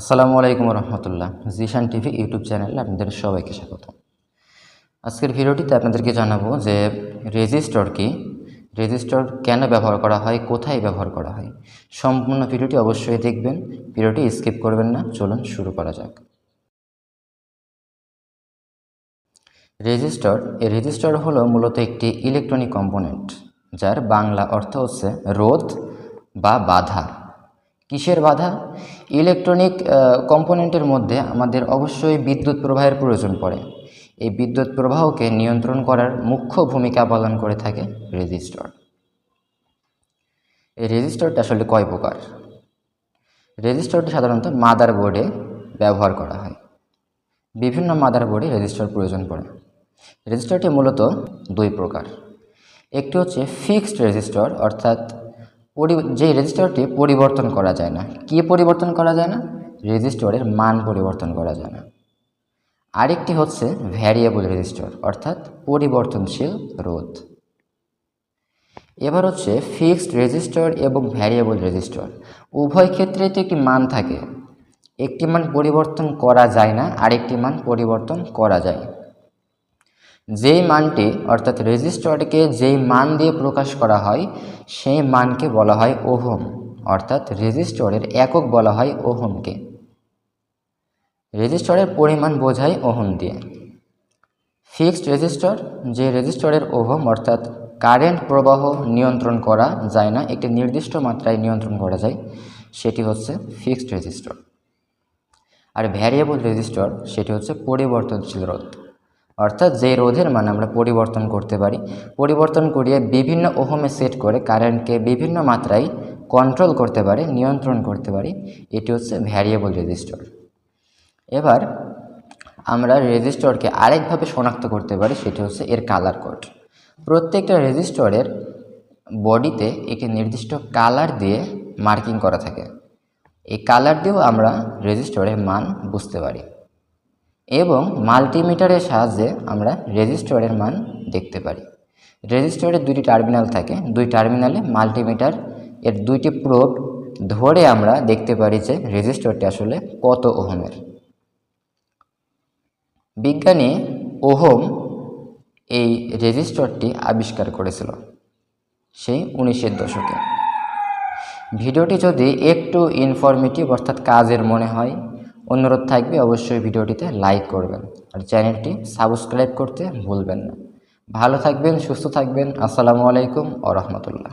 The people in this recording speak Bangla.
আসসালামু আলাইকুম রহমতুল্লাহ, জিশান টিভি ইউটিউব চ্যানেলে আপনাদের সবাইকে স্বাগত। আজকের ভিডিওটিতে আপনাদেরকে জানাব যে রেজিস্টর কি, রেজিস্টর কেন ব্যবহার করা হয়, কোথায় ব্যবহার করা হয়, সম্পূর্ণ ভিডিওটি অবশ্যই দেখবেন, ভিডিওটি স্কিপ করবেন না, চলুন শুরু করা যাক। রেজিস্টর, এই রেজিস্টর হলো মূলত একটি ইলেকট্রনিক কম্পোনেন্ট, যার বাংলা অর্থ হচ্ছে রোধ বা বাধা। কিসের বাধা? ইলেকট্রনিক কম্পোনেন্টের মধ্যে আমাদের অবশ্যই বিদ্যুৎ প্রবাহের প্রয়োজন পড়ে। এই বিদ্যুৎ প্রবাহকে নিয়ন্ত্রণ করার মুখ্য ভূমিকা পালন করে থাকে রেজিস্টর। এই রেজিস্টরটা আসলে কয় প্রকার? রেজিস্টরটি সাধারণত মাদার বোর্ডে ব্যবহার করা হয়। বিভিন্ন মাদার বোর্ডে রেজিস্টার প্রয়োজন পড়ে। রেজিস্টারটি মূলত দুই প্রকার। একটি হচ্ছে ফিক্সড রেজিস্টার, অর্থাৎ যে রেজিস্টারটি পরিবর্তন করা যায় না। কি পরিবর্তন করা যায় না? রেজিস্টরের মান পরিবর্তন করা যায় না। আরেকটি হচ্ছে ভ্যারিয়েবল রেজিস্টার অর্থাৎ পরিবর্তনশীল রোধ। এবার হচ্ছে ফিক্সড রেজিস্টার এবং ভ্যারিয়েবল রেজিস্টার উভয় ক্ষেত্রেই তো একটি মান থাকে। একটি মান পরিবর্তন করা যায় না, আরেকটি মান পরিবর্তন করা যায়। যেই মানটি, অর্থাৎ রেজিস্টারকে যেই মান দিয়ে প্রকাশ করা হয়, সেই মানকে বলা হয় ওহম। অর্থাৎ রেজিস্টরের একক বলা হয় ওহমকে। রেজিস্টরের পরিমাণ বোঝায় ওহম দিয়ে। ফিক্সড রেজিস্টর যে রেজিস্টরের ওহম, অর্থাৎ কারেন্ট প্রবাহ নিয়ন্ত্রণ করা যায় না, একটি নির্দিষ্ট মাত্রায় নিয়ন্ত্রণ করা যায়, সেটি হচ্ছে ফিক্সড রেজিস্টর আর ভ্যারিয়েবল রেজিস্টর সেটি হচ্ছে পরিবর্তনশীল রোধ। অর্থাৎ যে রোধের মান আমরা পরিবর্তন করতে পারি, পরিবর্তন করিয়ে বিভিন্ন ওহমে সেট করে কারেন্টকে বিভিন্ন মাত্রায় কন্ট্রোল করতে পারি, নিয়ন্ত্রণ করতে পারি, এটি হচ্ছে ভ্যারিয়েবল রেজিস্টর এবার আমরা রেজিস্টরকে আরেকভাবে শনাক্ত করতে পারি, সেটি হচ্ছে এর কালার কোড প্রত্যেকটা রেজিস্টরের বডিতে একটি নির্দিষ্ট কালার দিয়ে মার্কিং করা থাকে। এই কালার দিয়েও আমরা রেজিস্টরের মান বুঝতে পারি। এবং মাল্টিমিটারের সাহায্যে আমরা রেজিস্টরের মান দেখতে পারি। রেজিস্টরের দুটি টার্মিনাল থাকে। দুই টার্মিনালে মাল্টিমিটার, এর দুইটি প্রোব ধরে আমরা দেখতে পারি যে রেজিস্টরটি আসলে কত ওহমের। বিজ্ঞানী ওহম এই রেজিস্টরটি আবিষ্কার করেছিল সেই উনিশের দশকে। ভিডিওটি যদি একটু ইনফরমেটিভ অর্থাৎ কাজের মনে হয় অনুরোধ থাকবে অবশ্যই ভিডিওটিতে লাইক করবেন আর চ্যানেলটি সাবস্ক্রাইব করতে ভুলবেন না। ভালো থাকবেন, সুস্থ থাকবেন। আসসালামু আলাইকুম ও রহমতুল্লাহ।